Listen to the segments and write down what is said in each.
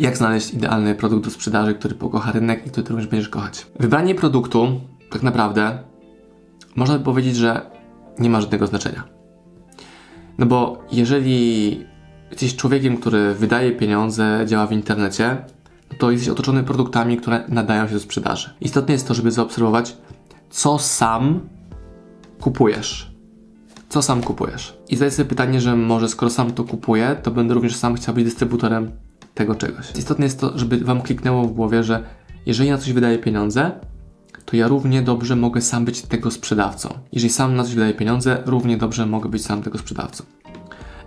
Jak znaleźć idealny produkt do sprzedaży, który pokocha rynek i który również będziesz kochać? Wybranie produktu, tak naprawdę, można by powiedzieć, że nie ma żadnego znaczenia. No bo jeżeli jesteś człowiekiem, który wydaje pieniądze, działa w internecie, no to jesteś otoczony produktami, które nadają się do sprzedaży. Istotne jest to, żeby zaobserwować, co sam kupujesz. Co sam kupujesz. I zadać sobie pytanie, że może skoro sam to kupuję, to będę również sam chciał być dystrybutorem tego czegoś. Istotne jest to, żeby Wam kliknęło w głowie, że jeżeli na coś wydaję pieniądze, to ja równie dobrze mogę sam być tego sprzedawcą. Jeżeli sam na coś wydaję pieniądze, równie dobrze mogę być sam tego sprzedawcą.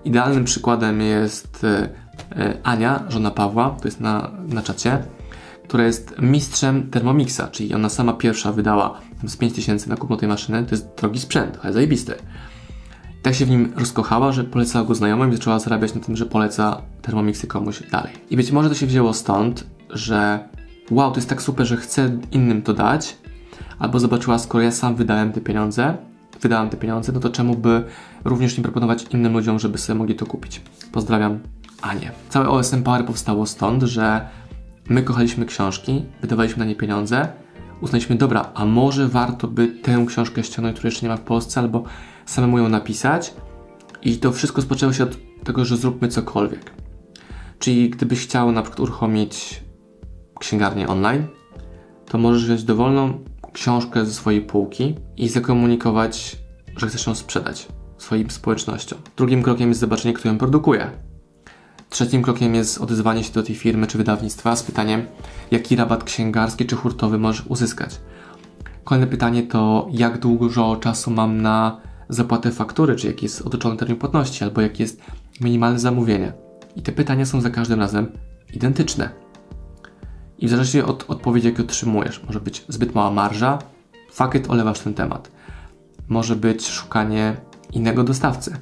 Idealnym przykładem jest e, e, Ania, żona Pawła, to jest na, na czacie, która jest mistrzem Thermomixa, czyli ona sama pierwsza wydała z 5000 na kupno tej maszyny, to jest drogi sprzęt, ale zajebisty. Tak się w nim rozkochała, że polecała go znajomym i zaczęła zarabiać na tym, że poleca Thermomixy komuś dalej. I być może to się wzięło stąd, że wow, to jest tak super, że chcę innym to dać, albo zobaczyła, skoro ja sam wydałem te pieniądze, wydałem te pieniądze, no to czemu by również nie proponować innym ludziom, żeby sobie mogli to kupić. Pozdrawiam Anię. Całe OSM Power powstało stąd, że my kochaliśmy książki, wydawaliśmy na nie pieniądze, uznaliśmy, dobra, a może warto by tę książkę ściągnąć, której jeszcze nie ma w Polsce, albo samemu ją napisać. I to wszystko spoczęło się od tego, że zróbmy cokolwiek. Czyli gdybyś chciał na przykład uruchomić księgarnię online, to możesz wziąć dowolną książkę ze swojej półki i zakomunikować, że chcesz ją sprzedać swoim społecznościom. Drugim krokiem jest zobaczenie, kto ją produkuje. Trzecim krokiem jest odezwanie się do tej firmy czy wydawnictwa z pytaniem, jaki rabat księgarski czy hurtowy możesz uzyskać. Kolejne pytanie to, jak dużo czasu mam na zapłatę faktury, czy jaki jest otoczony termin płatności, albo jakie jest minimalne zamówienie. I te pytania są za każdym razem identyczne. I w zależności od odpowiedzi, jakie otrzymujesz, może być zbyt mała marża, fakiet olewasz ten temat. Może być szukanie innego dostawcy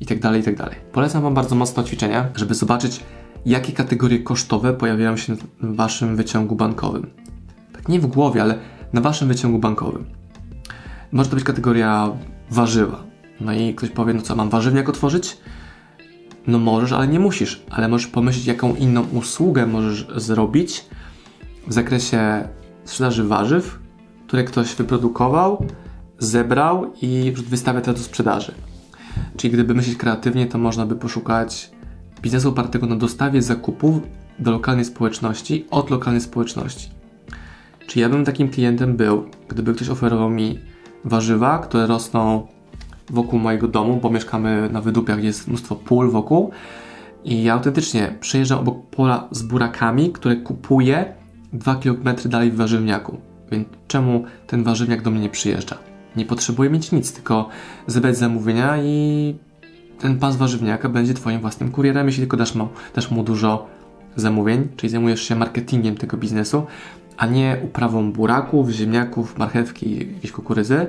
i tak dalej, i tak dalej. Polecam Wam bardzo mocno ćwiczenia, żeby zobaczyć, jakie kategorie kosztowe pojawiają się w Waszym wyciągu bankowym. Tak nie w głowie, ale na Waszym wyciągu bankowym. Może to być kategoria warzywa. No i ktoś powie, no co, mam warzywniak otworzyć? No możesz, ale nie musisz. Ale możesz pomyśleć, jaką inną usługę możesz zrobić w zakresie sprzedaży warzyw, które ktoś wyprodukował, zebrał i wystawia teraz do sprzedaży. Czyli gdyby myśleć kreatywnie, to można by poszukać biznesu opartego na dostawie zakupów do lokalnej społeczności od lokalnej społeczności. Czy ja bym takim klientem był, gdyby ktoś oferował mi warzywa, które rosną wokół mojego domu, bo mieszkamy na wydupiach, gdzie jest mnóstwo pól wokół i ja autentycznie przejeżdżam obok pola z burakami, które kupuję 2 km dalej w warzywniaku. Więc czemu ten warzywniak do mnie nie przyjeżdża? Nie potrzebuję mieć nic, tylko zebrać zamówienia i ten pan z warzywniaka będzie Twoim własnym kurierem, jeśli tylko dasz mu, dasz mu dużo zamówień, czyli zajmujesz się marketingiem tego biznesu, a nie uprawą buraków, ziemniaków, marchewki jakiejś kukurydzy.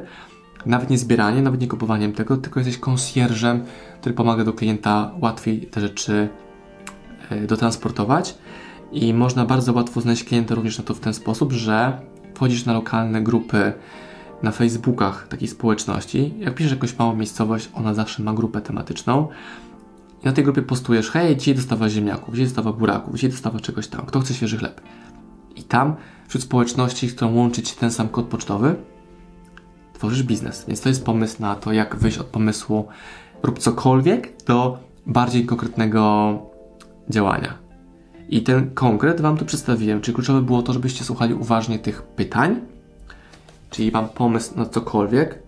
Nawet nie zbieraniem, nawet nie kupowaniem tego, tylko jesteś konsjerżem, który pomaga do klienta łatwiej te rzeczy e, dotransportować. I można bardzo łatwo znaleźć klienta również na to w ten sposób, że wchodzisz na lokalne grupy na Facebookach takiej społeczności. Jak piszesz jakąś małą miejscowość, ona zawsze ma grupę tematyczną. I na tej grupie postujesz, hej, dzisiaj dostawa ziemniaków, dzisiaj dostawa buraków, dzisiaj dostawa czegoś tam, kto chce świeży chleb. Tam, wśród społeczności, z którą łączy ten sam kod pocztowy, tworzysz biznes. Więc to jest pomysł na to, jak wyjść od pomysłu rób cokolwiek do bardziej konkretnego działania. I ten konkret Wam tu przedstawiłem, czyli kluczowe było to, żebyście słuchali uważnie tych pytań, czyli mam pomysł na cokolwiek,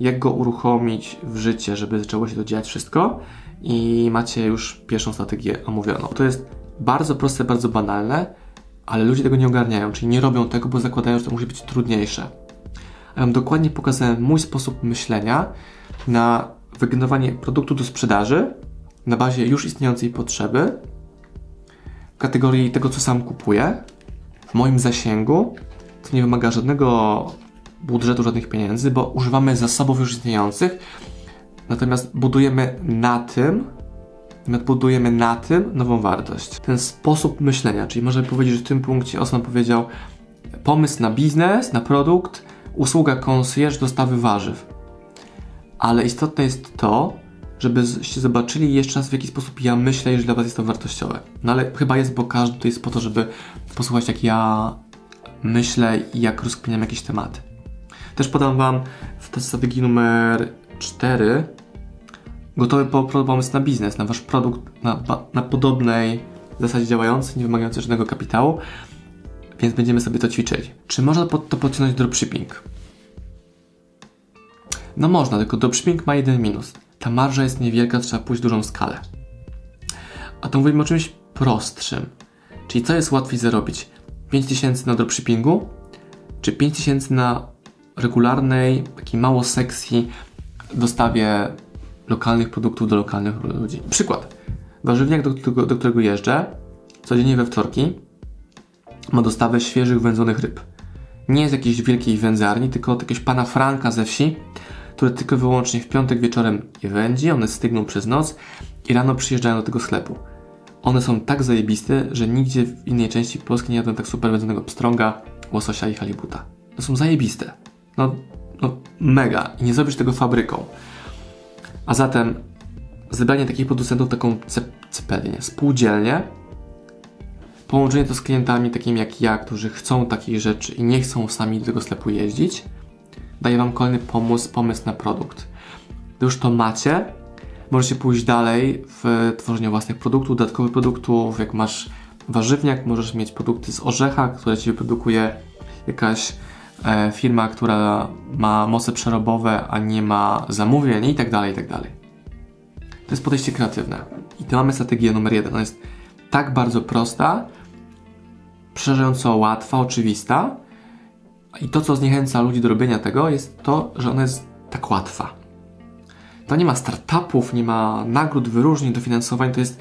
jak go uruchomić w życie, żeby zaczęło się to dziać wszystko i macie już pierwszą strategię omówioną. To jest bardzo proste, bardzo banalne, ale ludzie tego nie ogarniają, czyli nie robią tego, bo zakładają, że to musi być trudniejsze. A ja dokładnie pokazałem mój sposób myślenia na wygenerowanie produktu do sprzedaży na bazie już istniejącej potrzeby, w kategorii tego, co sam kupuję, w moim zasięgu, co nie wymaga żadnego budżetu, żadnych pieniędzy, bo używamy zasobów już istniejących, natomiast budujemy na tym, budujemy na tym nową wartość. Ten sposób myślenia, czyli można powiedzieć, że w tym punkcie Osman powiedział pomysł na biznes, na produkt, usługa concierge dostawy warzyw. Ale istotne jest to, żebyście zobaczyli jeszcze raz, w jaki sposób ja myślę, jeżeli dla Was jest to wartościowe. No ale chyba jest, bo każdy to jest po to, żeby posłuchać, jak ja myślę i jak rozkminiam jakieś tematy. Też podam Wam w strategii numer 4 gotowy po- po- pomysł na biznes, na Wasz produkt, na, na podobnej zasadzie działający, nie wymagający żadnego kapitału, więc będziemy sobie to ćwiczyli. Czy można pod to podciągnąć dropshipping? No można, tylko dropshipping ma jeden minus. Ta marża jest niewielka, trzeba pójść dużą skalę. A to mówimy o czymś prostszym. Czyli co jest łatwiej zarobić? 5000 na dropshippingu, czy 5000 na regularnej, takiej mało sexy dostawie lokalnych produktów do lokalnych ludzi. Przykład. Warzywniak, do, którego- do którego jeżdżę, codziennie we wtorki, ma dostawę świeżych wędzonych ryb. Nie jest jakiejś wielkiej wędzarni, tylko od jakiegoś pana Franka ze wsi, który tylko wyłącznie w piątek wieczorem je wędzi, one stygną przez noc i rano przyjeżdżają do tego sklepu. One są tak zajebiste, że nigdzie w innej części Polski nie jadłem tak super wędzonego pstrąga, łososia i halibuta. To są zajebiste. No, no mega. I nie zrobisz tego fabryką. A zatem zebranie takich producentów, taką cep- cepelię, spółdzielnię, połączenie to z klientami takimi jak ja, którzy chcą takich rzeczy i nie chcą sami do tego sklepu jeździć, daje Wam kolejny pomysł, pomysł na produkt. Gdy już to macie, możecie pójść dalej w tworzeniu własnych produktów, dodatkowych produktów. Jak masz warzywniak, możesz mieć produkty z orzecha, które Ci wyprodukuje jakaś firma, która ma moce przerobowe, a nie ma zamówień i tak dalej, i tak dalej. To jest podejście kreatywne. I tu mamy strategię numer jeden. Ona jest tak bardzo prosta, przerażająco łatwa, oczywista. I to, co zniechęca ludzi do robienia tego, jest to, że ona jest tak łatwa. To nie ma startupów, nie ma nagród, wyróżnień, dofinansowań. To jest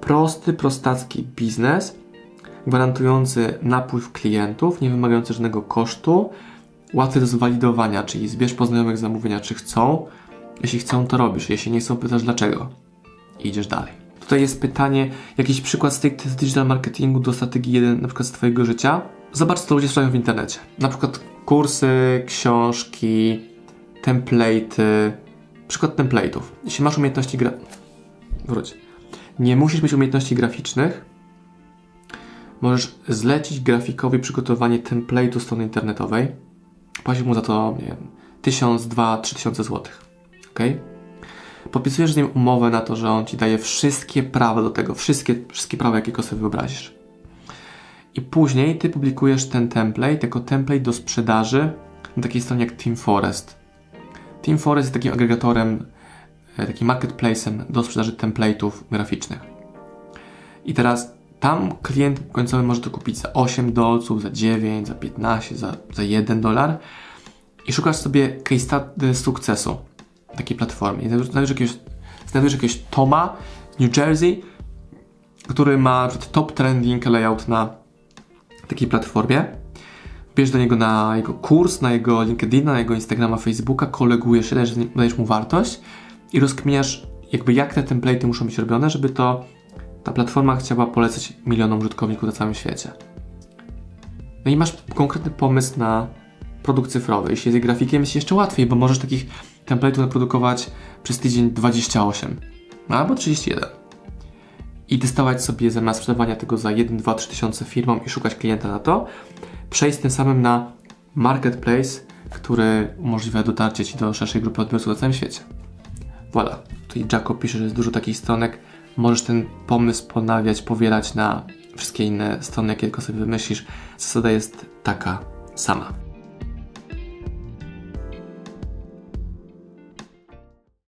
prosty, prostacki biznes, gwarantujący napływ klientów, nie wymagający żadnego kosztu, łatwy do zwalidowania, czyli zbierz po znajomych zamówienia, czy chcą. Jeśli chcą, to robisz. Jeśli nie chcą, pytasz dlaczego. I idziesz dalej. Tutaj jest pytanie, jakiś przykład z digital marketingu do strategii 1, na przykład z Twojego życia. Zobacz, co ludzie sprzedają w internecie. Na przykład kursy, książki, template'y. Przykład template'ów. Jeśli masz umiejętności gra... Wróć. Nie musisz mieć umiejętności graficznych. Możesz zlecić grafikowi przygotowanie template'u strony internetowej. Płacisz mu za to, nie wiem, 1000, 2, 3000 złotych. Ok? Podpisujesz z nim umowę na to, że on ci daje wszystkie prawa do tego, wszystkie, wszystkie prawa, jakiego sobie wyobrazisz. I później ty publikujesz ten template jako template do sprzedaży na takiej stronie jak Team Forest. Team Forest jest takim agregatorem, e, takim marketplacem do sprzedaży template'ów graficznych. I teraz tam klient końcowy może to kupić za 8 dolców, za 9, za 15, za, za 1 dolar i szukasz sobie case study sukcesu w takiej platformie. I znajdujesz jakiegoś, znajdujesz jakiegoś Toma z New Jersey, który ma top trending layout na takiej platformie. Bierzesz do niego na jego kurs, na jego LinkedIna, na jego Instagrama, Facebooka, kolegujesz się, dajesz, mu wartość i rozkminiasz jakby jak te template'y muszą być robione, żeby to ta platforma chciała polecać milionom użytkowników na całym świecie. No i masz konkretny pomysł na produkt cyfrowy. Jeśli jest grafikiem, jest jeszcze łatwiej, bo możesz takich template'ów naprodukować przez tydzień 28 albo 31 i testować sobie zamiast sprzedawania tego za 1, 2, 3 tysiące firmom i szukać klienta na to, przejść tym samym na marketplace, który umożliwia dotarcie Ci do szerszej grupy odbiorców na całym świecie. Voilà. Tutaj Jaco pisze, że jest dużo takich stronek. Możesz ten pomysł ponawiać, powielać na wszystkie inne strony, jakie tylko sobie wymyślisz. Zasada jest taka sama.